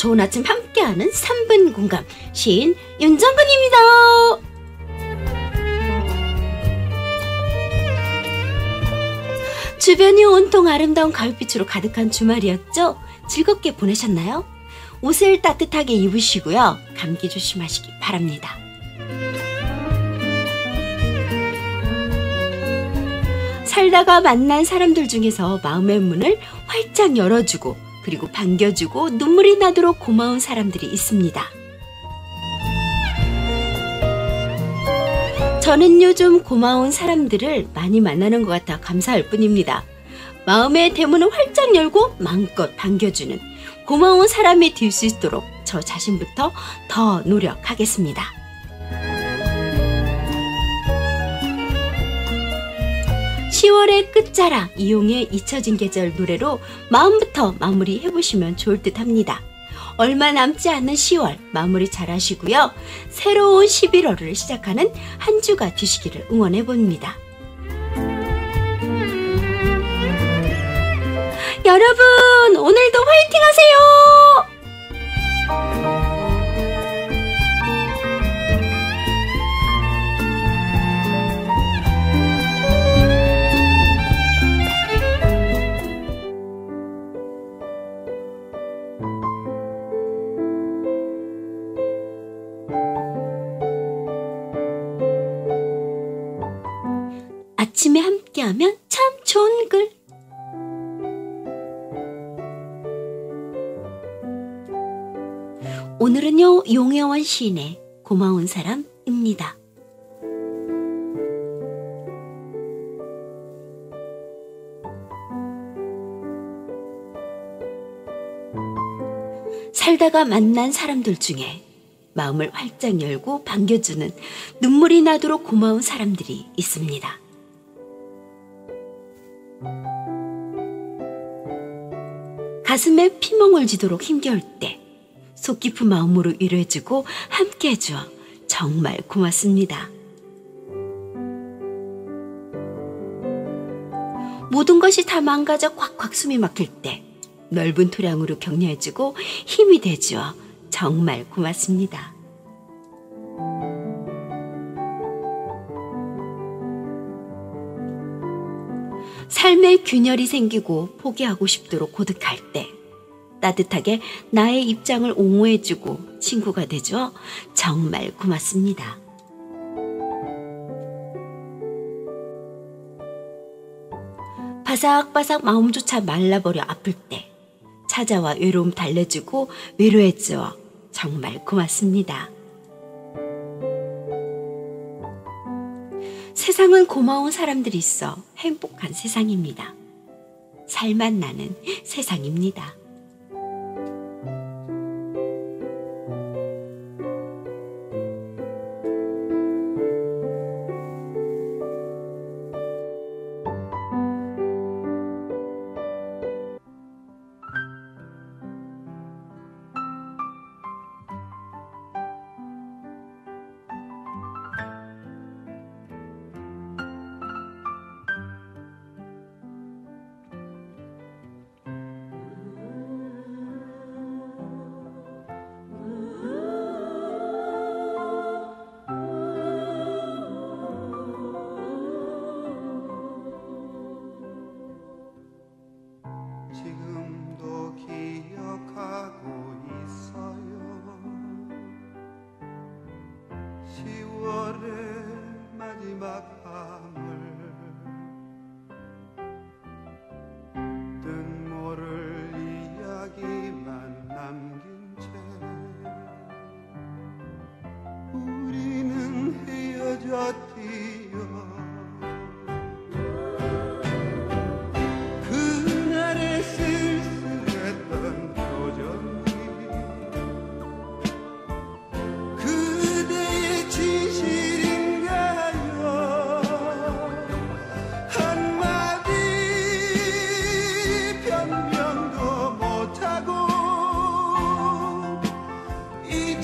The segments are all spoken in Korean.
좋은 아침 함께하는 3분 공감 시인 윤정근입니다. 주변이 온통 아름다운 가을빛으로 가득한 주말이었죠? 즐겁게 보내셨나요? 옷을 따뜻하게 입으시고요. 감기 조심하시기 바랍니다. 살다가 만난 사람들 중에서 마음의 문을 활짝 열어주고 그리고 반겨주고 눈물이 나도록 고마운 사람들이 있습니다. 저는 요즘 고마운 사람들을 많이 만나는 것 같아 감사할 뿐입니다. 마음의 대문을 활짝 열고 마음껏 반겨주는 고마운 사람이 될 수 있도록 저 자신부터 더 노력하겠습니다. 10월의 끝자락 이용의 잊혀진 계절 노래로 마음부터 마무리 해 보시면 좋을 듯 합니다. 얼마 남지 않은 10월 마무리 잘 하시고요. 새로운 11월을 시작하는 한 주가 되시기를 응원해 봅니다. 여러분, 오늘도 화이팅 하세요! 아침에 함께하면 참 좋은 글. 오늘은요, 용혜원 시인의 고마운 사람입니다. 살다가 만난 사람들 중에 마음을 활짝 열고 반겨주는 눈물이 나도록 고마운 사람들이 있습니다. 가슴에 피멍을 지도록 힘겨울 때 속 깊은 마음으로 위로해주고 함께 해주어 정말 고맙습니다. 모든 것이 다 망가져 꽉꽉 숨이 막힐 때 넓은 토량으로 격려해주고 힘이 돼주어 정말 고맙습니다. 삶의 균열이 생기고 포기하고 싶도록 고득할 때 따뜻하게 나의 입장을 옹호해주고 친구가 되죠. 정말 고맙습니다. 바삭바삭 마음조차 말라버려 아플 때 찾아와 외로움 달래주고 위로해주어 정말 고맙습니다. 세상은 고마운 사람들이 있어 행복한 세상입니다. 살만 나는 세상입니다. 10월의 마지막 밤을 뜬 모를 이야기만 남긴 채 우리는 헤어졌기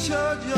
each other.